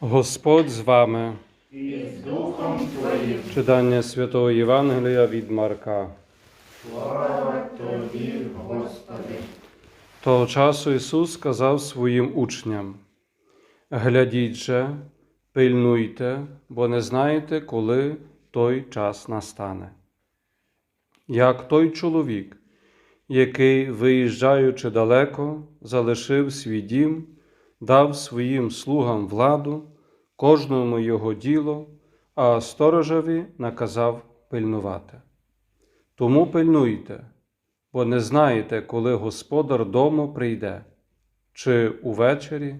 Господь з вами. і з Духом Твоїм. Читання Святого Євангелія від Марка. Слава Тобі, Господи. Того часу Ісус сказав своїм учням: Глядіть же, пильнуйте, бо не знаєте, коли той час настане. Як той чоловік, який, виїжджаючи далеко, залишив свій дім, дав своїм слугам владу, кожному його діло, а сторожеві наказав пильнувати. Тому пильнуйте, бо не знаєте, коли господар дому прийде, чи увечері,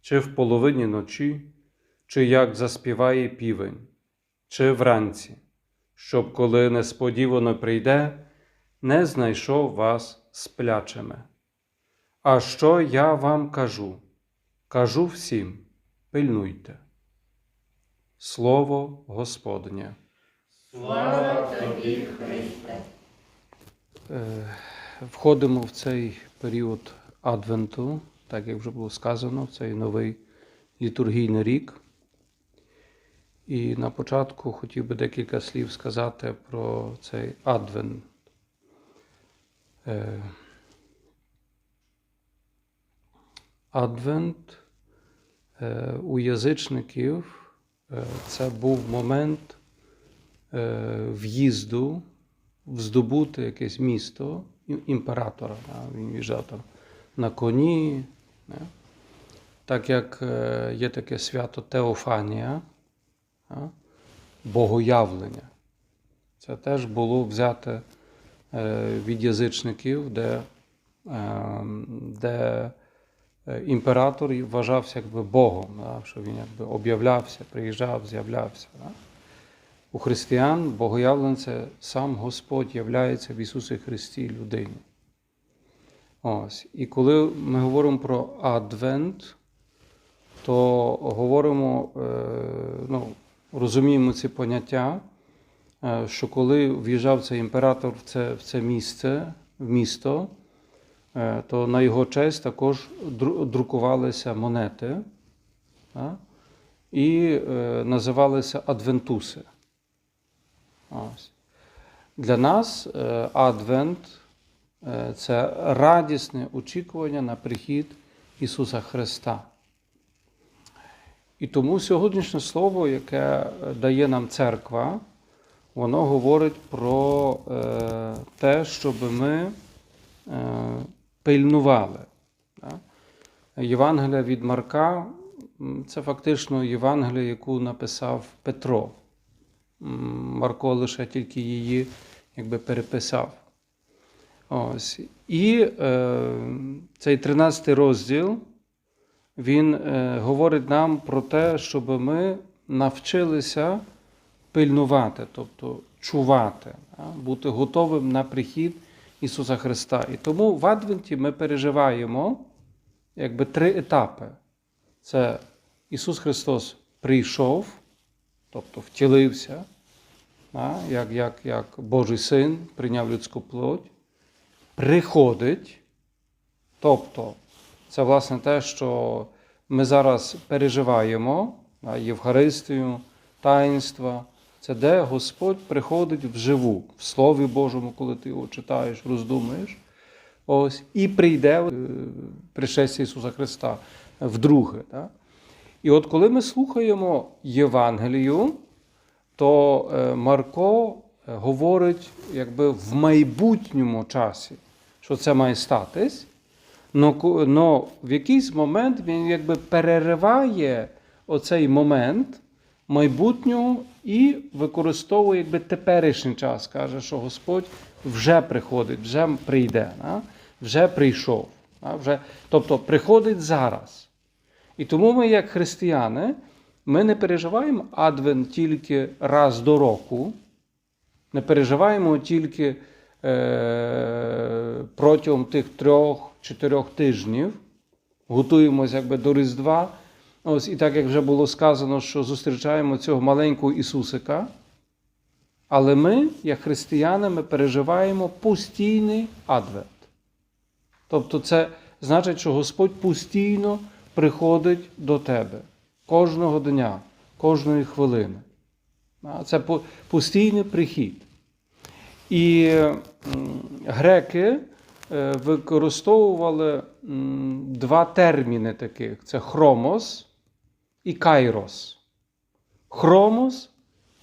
чи в половині ночі, чи як заспіває півень, чи вранці, щоб, коли несподівано прийде, не знайшов вас сплячими. А що я вам кажу? Кажу всім, пильнуйте. Слово Господнє. Слава Тобі, Христе. Е, Входимо в цей період Адвенту, так як вже було сказано, в цей новий літургійний рік. І на початку хотів би декілька слів сказати про цей Адвент. Е, Адвент у язичників е, це був момент е, в'їзду в здобути якесь місто імператора. Він їжджав там на коні. Так як е, є таке свято Теофанія, богоявлення. Це теж було взяте е, від язичників, де, е, де е, імператор вважався якби Богом, що він якби об'являвся, приїжджав, з'являвся. У християн богоявлен це сам Господь являється в Ісусі Христі людині. Ось. І коли ми говоримо про Адвент, то говоримо, е, ну, розуміємо ці поняття, е, що коли в'їжджав цей імператор в це, в це місце, в місто, е, то на його честь також друкувалися монети і е, називалися адвентуси. Ось. Для нас е, Адвент е, це радісне очікування на прихід Ісуса Христа. І тому сьогоднішнє слово, яке е, дає нам церква, воно говорить про е, те, щоб ми е, пильнували. Євангелія від Марка це фактично Євангелія, яку написав Петро. Марко лише тільки її якби переписав. Ось. І е, цей 13 розділ він е, говорить нам про те, щоб ми навчилися пильнувати, тобто чувати, да, бути готовим на прихід Ісуса Христа. І тому в Адвенті ми переживаємо якби три етапи. Це Ісус Христос прийшов, тобто втілився, як, як, як Божий син прийняв людську плоть, приходить, тобто це власне те, що ми зараз переживаємо, Євхаристію, таїнства. Це де Господь приходить вживу, в Слові Божому, коли ти його читаєш, роздумуєш. Ось, і прийде е, пришестя Ісуса Христа вдруге. Да? І от коли ми слухаємо Євангелію, то е, Марко е, говорить якби в майбутньому часі, що це має статись. Но в якийсь момент він якби перериває оцей момент майбутнього і використовує якби теперішній час. Каже, що Господь вже приходить, вже прийде, вже прийшов. Вже, тобто приходить зараз. І тому ми, як християни, ми не переживаємо адвент тільки раз до року, не переживаємо тільки е, протягом тих трьох-чотирьох тижнів, готуємося якби до Різдва. Ось, і так як вже було сказано, що зустрічаємо цього маленького Ісусика. Але ми, як християни, ми переживаємо постійний адвент. Тобто, це значить, що Господь постійно приходить до тебе. кожного дня, кожної хвилини. Це постійний прихід. І греки е, використовували два терміни таких: це хромос і кайрос. Хромос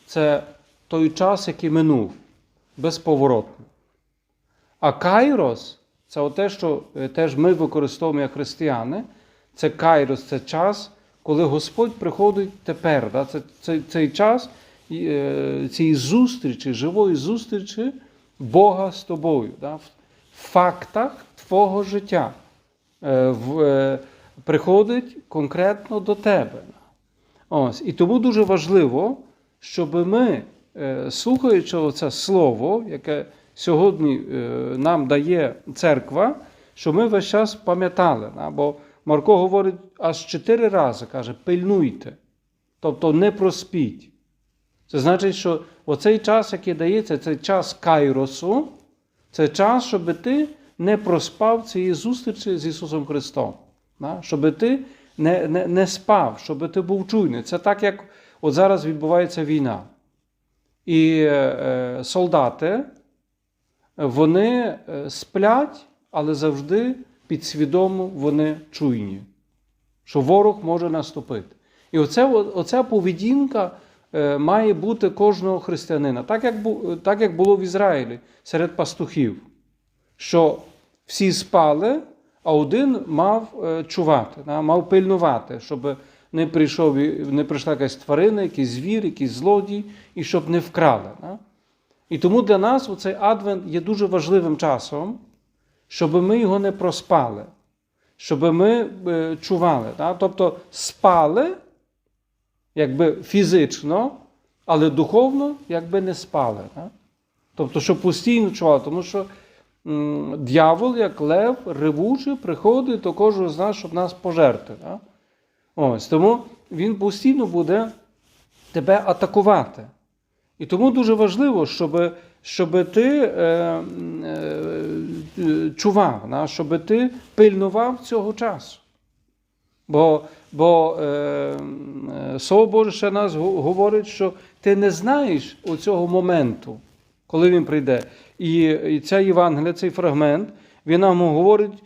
це той час, який минув, безповоротно. А кайрос це те, що е, теж ми використовуємо як християни. Це кайрос, це час, коли Господь приходить тепер. Да? Це, це, цей час е, цієї зустрічі, живої зустрічі Бога з тобою. Да? В фактах твого життя е, в, приходить конкретно до тебе. Ось. І тому дуже важливо, щоб ми, е, слухаючи це слово, яке сьогодні е, нам дає церква, щоб ми весь час пам'ятали. Бо Марко говорить аж чотири рази, каже, пильнуйте, тобто не проспіть. Це значить, що оцей час, який дається, цей час кайросу, це час, щоб ти не проспав цієї зустрічі з Ісусом Христом. Щоб ти не, не, не спав, щоб ти був чуйний. Це так, як от зараз відбувається війна. І е, солдати, вони е, сплять, але завжди підсвідомо вони чуйні, що ворог може наступити. І оце, оця поведінка е, має бути кожного християнина, так як, так як було в Ізраїлі серед пастухів, що всі спали, а один мав е, чувати, мав пильнувати, щоб не, прийшов, не прийшла якась тварина, якийсь звір, якийсь злодій, і щоб не вкрали. І тому для нас цей адвент є дуже важливим часом, щоб ми його не проспали, щоб ми е, чували. Тобто спали, якби фізично, але духовно, якби не спали. Тобто, щоб постійно чували, тому що дьявол, як лев, ревучий, приходить до кожного з нас, щоб нас пожерти. Да? Ось, тому він постійно буде тебе атакувати. І тому дуже важливо, щоб, щоб ти е, е, чував, да? щоб ти пильнував цього часу. Бо, бо е, Слово Боже ще нас говорить, що ти не знаєш оцього моменту, коли він прийде. І, ця Євангелія, цей фрагмент, він нам говорить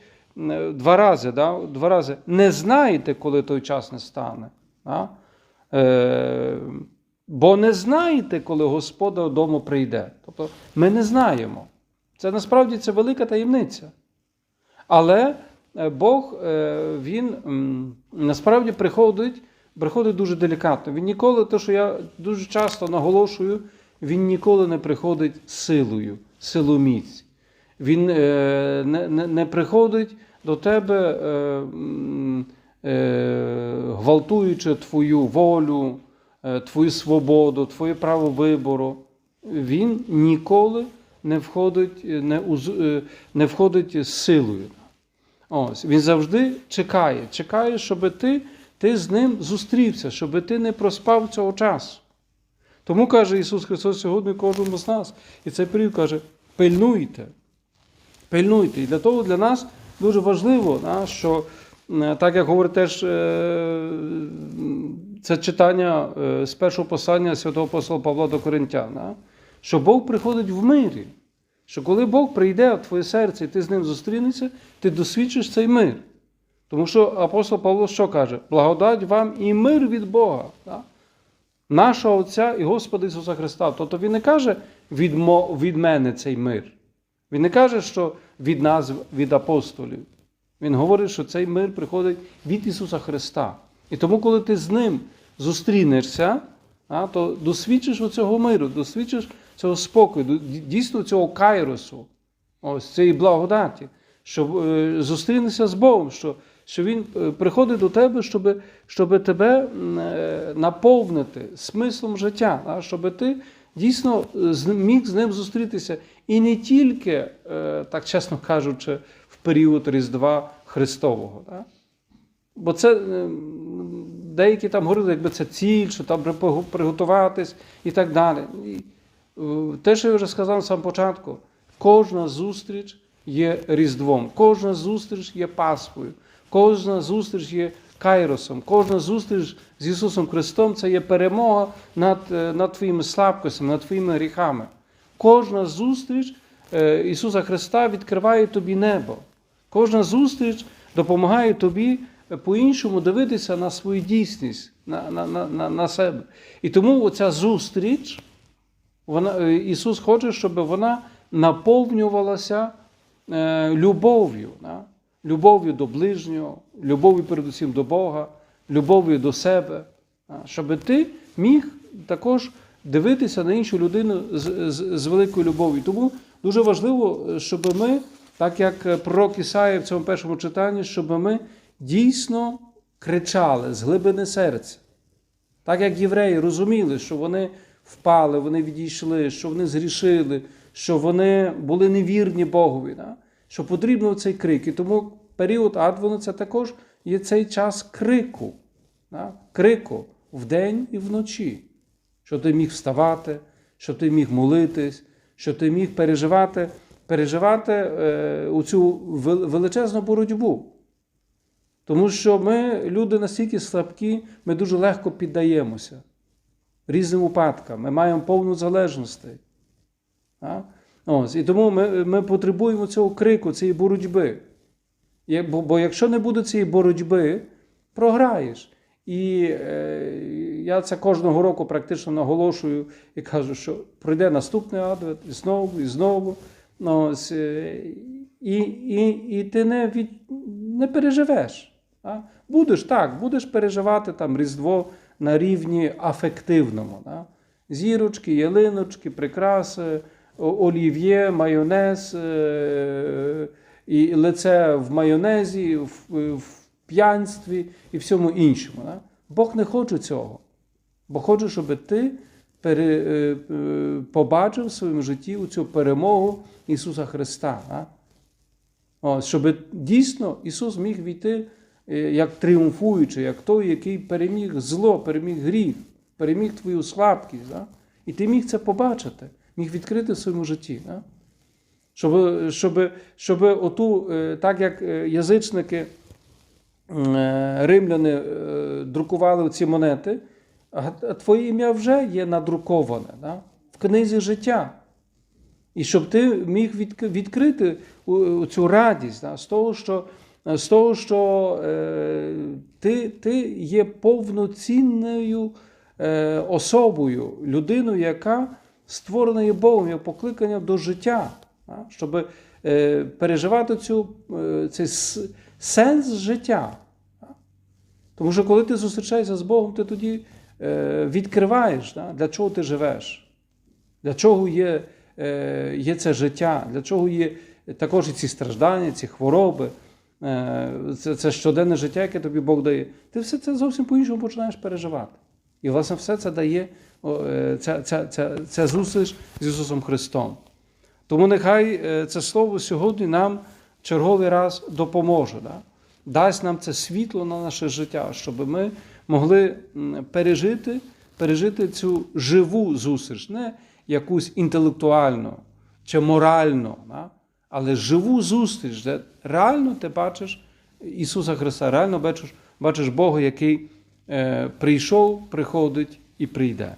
два рази, да? два рази. Не знаєте, коли той час не стане. Да? Е, бо не знаєте, коли Господа додому прийде. Тобто ми не знаємо. Це насправді це велика таємниця. Але е, Бог е, він насправді приходить, приходить дуже делікатно. Він ніколи, те, що я дуже часто наголошую, він ніколи не приходить силою, силоміць. Він е, не, не, не приходить до тебе, е, е, гвалтуючи твою волю, е, твою свободу, твоє право вибору. Він ніколи не входить, е, не, уз- е, не входить з силою. Ось, він завжди чекає, чекає, щоб ти, ти з ним зустрівся, щоб ти не проспав цього часу. Тому каже Ісус Христос сьогодні кожному з нас. І цей період каже: пильнуйте, пильнуйте. І для того для нас дуже важливо, що е, так як говорить теж е, це читання е, з першого послання святого апостола Павла до Коринтян, да, що Бог приходить в мирі. Що коли Бог прийде в твоє серце і ти з ним зустрінешся, ти досвідчиш цей мир. Тому що апостол Павло що каже? Благодать вам і мир від Бога, да? Нашого Отця і Господа Ісуса Христа. Тобто Він не каже від, мо- від мене цей мир. Він не каже, що від нас, від апостолів. Він говорить, що цей мир приходить від Ісуса Христа. І тому, коли ти з ним зустрінешся, то досвідчиш оцього миру, досвідчиш цього спокою, дійсно цього кайросу, ось цієї благодаті, щоб е, зустрінешся з Богом, що, що Він е, приходить до тебе, щоб, щоб тебе е, наповнити смислом життя, щоб ти дійсно е, міг з ним зустрітися. І не тільки, так чесно кажучи, в період Різдва Христового. Бо це деякі там говорили, якби це ціль, що там приготуватись і так далі. Те, що я вже сказав на самому початку, кожна зустріч є Різдвом, кожна зустріч є Пасхою, кожна зустріч є Кайросом. Кожна зустріч з Ісусом Христом це є перемога над, е, над твоїми слабкостями, над твоїми гріхами. Кожна зустріч е, Ісуса Христа відкриває тобі небо. Кожна зустріч допомагає тобі е, по-іншому дивитися на свою дійсність, на, на, на, на, себе. І тому оця зустріч, вона, Ісус хоче, щоб вона наповнювалася любов'ю. Любов'ю до ближнього, любов'ю передусім до Бога, любов'ю до себе. Щоб ти міг також дивитися на іншу людину з, з, з великою любов'ю. Тому дуже важливо, щоб ми, так як пророк Ісаїя в цьому першому читанні, щоб ми дійсно кричали з глибини серця. Так як євреї розуміли, що вони впали, вони відійшли, що вони зрішили, що вони були невірні Богові, да? Що потрібно цей крик. І тому період Адвену це також є цей час крику, да? крику вдень і вночі, щоб ти міг вставати, щоб ти міг молитись, щоб ти міг переживати, переживати е, у цю величезну боротьбу. Тому що ми, люди настільки слабкі, ми дуже легко піддаємося різним випадкам. Ми маємо повну залежність. Ось, і тому ми, ми потребуємо цього крику, цієї боротьби. Бо, бо якщо не буде цієї боротьби, програєш. І е, я це кожного року практично наголошую і кажу, що пройде наступний адвент, і знову, і знову. Ось, е, і, і, і ти не, від, не переживеш. А? Будеш так, будеш переживати там Різдво на рівні афективному. Да? Зірочки, ялиночки, прикраси, олів'є, майонез, е, і лице в майонезі, в, в п'янстві і всьому іншому. Да? Бог не хоче цього. Бо хоче, щоб ти пере, е, е, побачив в своєму житті цю перемогу Ісуса Христа. Да? От, щоб дійсно Ісус міг війти е, як тріумфуючий, як той, який переміг зло, переміг гріх, переміг твою слабкість. Да? І ти міг це побачити, міг відкрити в своєму житті. Да? Щоб, щоб, щоб оту, е, так як е, язичники, е, римляни друкували ці монети, а твоє ім'я вже є надруковане да? в книзі життя. І щоб ти міг відкрити цю радість да, з того, що, з того, що ти, ти є повноцінною особою, людиною, яка створена Богом, є покликання до життя, щоб е, переживати цю, е, цей сенс життя. Тому що коли ти зустрічаєшся з Богом, ти тоді е, відкриваєш, для чого ти живеш. Для чого є, є це життя, для чого є також і ці страждання, ці хвороби, це, це щоденне життя, яке тобі Бог дає. Ти все це зовсім по-іншому починаєш переживати. І, власне, все це дає ця, ця, ця, ця зустріч з Ісусом Христом. Тому нехай е, це слово сьогодні нам черговий раз допоможе. Да? Дасть нам це світло на наше життя, щоб ми могли пережити, пережити цю живу зустріч, не якусь інтелектуальну чи моральну, да? але живу зустріч, де реально ти бачиш Ісуса Христа, реально бачиш, бачиш Бога, який е, прийшов, приходить і прийде.